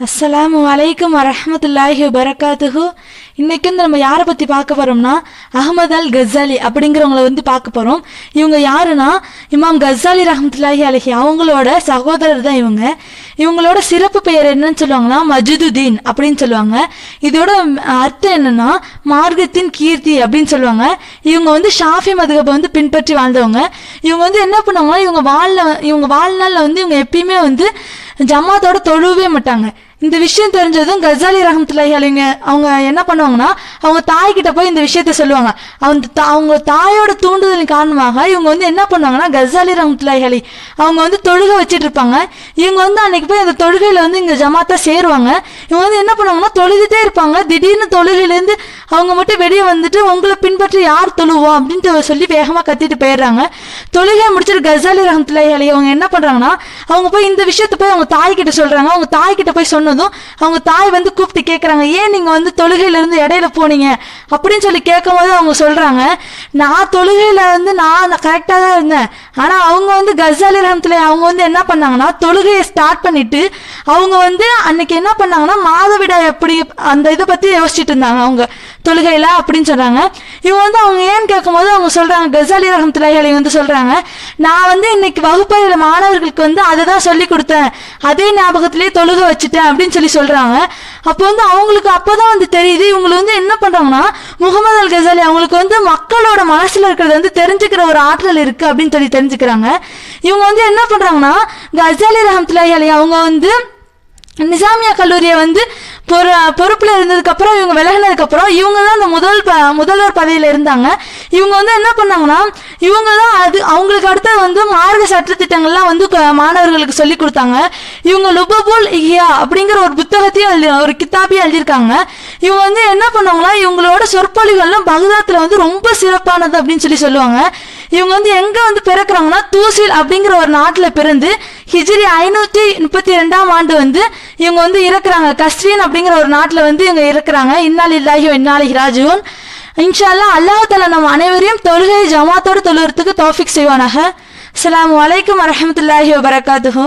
அஸ்ஸலாம் வலைக்கம் வரமத்துல்லாஹி வரகாத்துஹு இன்னைக்கு வந்து நம்ம யாரை பற்றி பார்க்க போகிறோம்னா அகமது அல் கசாலி அப்படிங்கிறவங்கள வந்து பார்க்க போகிறோம் இவங்க யாருன்னா இமாம் கசாலி ரஹமத்துல்லாஹி அலஹி அவங்களோட சகோதரர் தான் இவங்க. இவங்களோட சிறப்பு பெயர் என்னன்னு சொல்லுவாங்கன்னா மஜிதுதீன் அப்படின்னு சொல்லுவாங்க. இதோட அர்த்தம் என்னன்னா மார்க்கத்தின் கீர்த்தி அப்படின்னு சொல்லுவாங்க. இவங்க வந்து ஷாஃபி மதுகப்பை வந்து பின்பற்றி வாழ்ந்தவங்க. இவங்க வந்து என்ன பண்ணுவாங்கன்னா இவங்க வாழ்ல இவங்க வாழ்நாளில் வந்து இவங்க எப்பயுமே வந்து ஜமாத்தோட தொழுவே மாட்டாங்க. இந்த விஷயம் தெரிஞ்சதும் கசாலி ரஹமத்துல்லாஹி அலைங்க அவங்க என்ன பண்ணுவாங்கன்னா அவங்க தாய்கிட்ட போய் இந்த விஷயத்த சொல்லுவாங்க. அவங்க தா- அவங்க தாயோட தூண்டுதலின் காரணமாக இவங்க வந்து என்ன பண்ணுவாங்கன்னா கசாலி ரஹமத்துல்லாஹி அலி அவங்க வந்து தொழுகை வச்சுட்டு இருப்பாங்க. இவங்க வந்து அன்னைக்கு போய் அந்த தொழுகையில வந்து இங்க ஜமாத்தா சேருவாங்க. இவங்க வந்து என்ன பண்ணுவாங்கன்னா தொழுதுட்டே இருப்பாங்க. திடீர்னு தொழுகையிலேருந்து அவங்க மட்டும் வெளியே வந்துட்டு உங்களை பின்பற்றி யார் தொழுவோம் அப்படின்ட்டு சொல்லி வேகமா கத்திட்டு போயிடுறாங்க. தொழுகையை முடிச்சிட்டு கசாலி ரஹமத்துல்லாஹி அலி அவங்க என்ன பண்றாங்கன்னா அவங்க போய் இந்த விஷயத்த போய் அவங்க தாய் கிட்ட சொல்றாங்க. அவங்க தாய் கிட்ட போய் போனதும் அவங்க தாய் வந்து கூப்பிட்டு கேட்குறாங்க ஏன் நீங்கள் வந்து தொழுகையில இருந்து இடையில போனீங்க? அப்படின்னு சொல்லி கேட்கும்போது அவங்க சொல்கிறாங்க நான் தொழுகையில் வந்து நான் கரெக்டாக தான் இருந்தேன். ஆனால் அவங்க வந்து கசாலி ரஹமத்துல்லாஹி அவங்க வந்து என்ன பண்ணாங்கன்னா தொழுகையை ஸ்டார்ட் பண்ணிட்டு அவங்க வந்து அன்னைக்கு என்ன பண்ணாங்கன்னா மாதவிடா எப்படி அந்த இதை பற்றி யோசிச்சுட்டு இருந்தாங்க அவங்க. தொழுகையில அப்படின்னு சொல்றாங்க. இவங்க வந்து அவங்க ஏன்னு கேட்கும்போது அவங்க சொல்றாங்க கசாலி ரகம் அலைஹி வந்து சொல்றாங்க நான் வந்து இன்னைக்கு வகுப்பறையில மாணவர்களுக்கு வந்து அதை தான் சொல்லி கொடுத்தேன். அதே ஞாபகத்திலேயே தொழுகை வச்சுட்டேன் அப்படின்னு சொல்லி சொல்றாங்க. அப்போ வந்து அவங்களுக்கு அப்பதான் வந்து தெரியுது இவங்களை வந்து என்ன பண்றாங்கன்னா முகமது அல் கசாலி அவங்களுக்கு வந்து மக்களோட மனசுல இருக்கிறது வந்து தெரிஞ்சுக்கிற ஒரு ஆற்றல் இருக்கு அப்படின்னு சொல்லி தெரிஞ்சுக்கிறாங்க. இவங்க வந்து என்ன பண்றாங்கன்னா கசாலி ரஹமத்துல்லாஹி அலைஹி அவங்க வந்து நிசாமியா கல்லூரியை வந்து பொறு பொறுப்பில் இருந்ததுக்கப்புறம் இவங்க விலகினதுக்கப்புறம் இவங்க தான் அந்த முதல் ப முதல்வர் பதவியில் இருந்தாங்க. இவங்க வந்து என்ன பண்ணாங்கன்னா இவங்க தான் அது அவங்களுக்கு அடுத்த வந்து மார்க்க சட்டத்திட்டங்கள்லாம் வந்து மாணவர்களுக்கு சொல்லி கொடுத்தாங்க. இவங்க லுபபுல் இஹியா அப்படிங்கிற ஒரு புத்தகத்தையும் எழுதி ஒரு கித்தாப்பையும் எழுதியிருக்காங்க. இவங்க வந்து என்ன பண்ணுவாங்களா இவங்களோட சொற்பொழிகள்லாம் பகதாத்தில் வந்து ரொம்ப சிறப்பானது அப்படின்னு சொல்லி சொல்லுவாங்க. இவங்க வந்து எங்க வந்து பிறக்குறாங்கன்னா தூசில் அப்படிங்கிற ஒரு நாட்டுல பிறந்து ஹிஜ்ரி ஐநூத்தி முப்பத்தி ரெண்டாம் ஆண்டு வந்து இவங்க வந்து இறக்குறாங்க. கஸ்ரீன் அப்படிங்கிற ஒரு நாட்டுல வந்து இவங்க இறக்குறாங்க. இன்னால் இல்லாஹியோ இன்னாலி ராஜுவன் இன்ஷா அல்லாஹால நம்ம அனைவரையும் தொழுகை ஜமாத்தோடு தொழுகிறதுக்கு தோஃபிக் செய்வானாக. அஸ்லாம் வலைக்கம் வரமத்துல்லாஹி வபரகாத்துஹு.